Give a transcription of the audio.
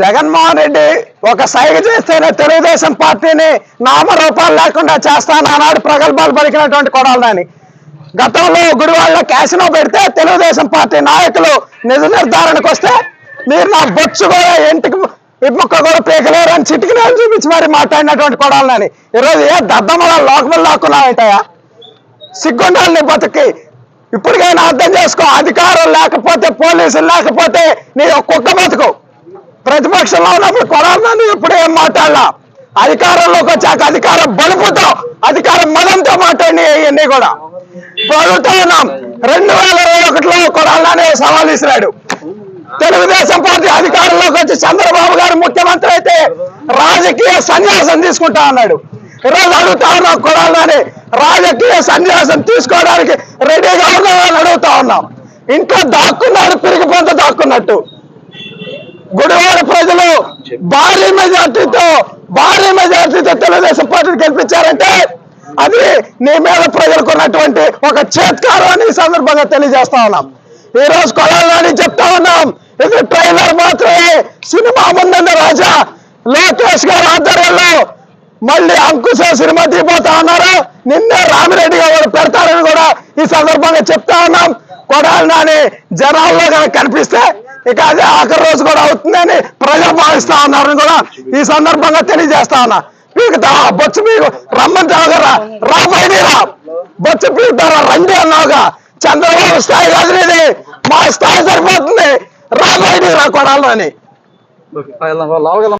జగన్మోహన్ రెడ్డి ఒక సైగ చేస్తేనే తెలుగుదేశం పార్టీని నామరూపాలు లేకుండా చేస్తాను ఆనాడు ప్రగల్భాలు పలికినటువంటి కొడాలని. గతంలో గుడివాడలో క్యాసినో పెడితే తెలుగుదేశం పార్టీ నాయకులు నిజ నిర్ధారణకు వస్తే మీరు నా బొచ్చు కూడా ఇంటికి ఇప్పుక్క కూడా పీకలేరు అని చిటికిన చూపించి మరి మాట్లాడినటువంటి కొడాలని. ఈరోజు ఏ దద్దమల లోకములు లాక్కున్నాయంటాయా సిగ్గుండాలని నీ బతుకి ఇప్పటికైనా అర్థం చేసుకో అధికారం లేకపోతే పోలీసులు లేకపోతే నీ ఒక్కొక్క బతుకు. ప్రతిపక్షంలో ఉన్నప్పుడు కొడాలని ఇప్పుడు ఏం మాట్లాడలా? అధికారంలోకి వచ్చాక అధికారం బలుపుతో అధికారం మదంతో మాట్లాడి ఇవన్నీ కూడా. ఇప్పుడు ఉన్నాం. రెండు వేల ఇరవై ఒకటిలో కొడాలని సవాల్ ఇస్తున్నాడు తెలుగుదేశం పార్టీ అధికారంలోకి వచ్చి చంద్రబాబు గారు ముఖ్యమంత్రి అయితే రాజకీయ సన్యాసం తీసుకుంటా అన్నాడు. ఈరోజు అడుగుతా ఉన్నాం కొడాలని రాజకీయ సన్యాసం తీసుకోవడానికి రెడీగా ఉన్నామని అడుగుతా ఉన్నాం. ఇంట్లో దాక్కున్నాడు పిరిగి పొంత దాక్కున్నట్టు. గుడివాడ ప్రజలు భారీ మెజార్టీతో భారీ మెజార్టీతో తెలుగుదేశం పార్టీని గెలిపించారంటే అది నీ మీద ప్రజలకు ఉన్నటువంటి ఒక చేత్కారం అని ఈ సందర్భంగా తెలియజేస్తా ఉన్నాం. ఈ రోజు కొలాలని చెప్తా ఉన్నాం. ఇది ట్రైలర్ మాత్రమే. సినిమా ముందున్న రాజా. లోకేష్ గారి ఆధ్వర్యంలో మళ్ళీ అంకుశ సినిమా తీపోతా ఉన్నారు. నిన్నే రామిరెడ్డి గారు పెడతారని కూడా ఈ సందర్భంగా చెప్తా ఉన్నాం. కొడాలి నాని జనాల్లో కనిపిస్తే ఇక అదే ఆఖరి రోజు కూడా అవుతుందని ప్రజలు భావిస్తా ఉన్నారని కూడా ఈ సందర్భంగా తెలియజేస్తా ఉన్నా. పీకుతా బొచ్చు మీకు రమ్మంటావు కదా రాబోయేరా బొచ్చు పీకుతారా రండి అన్నావుగా. చంద్రబాబు స్థాయి కాదు మా స్థాయి సరిపోతుంది. రాబోయేరా కొడాలని?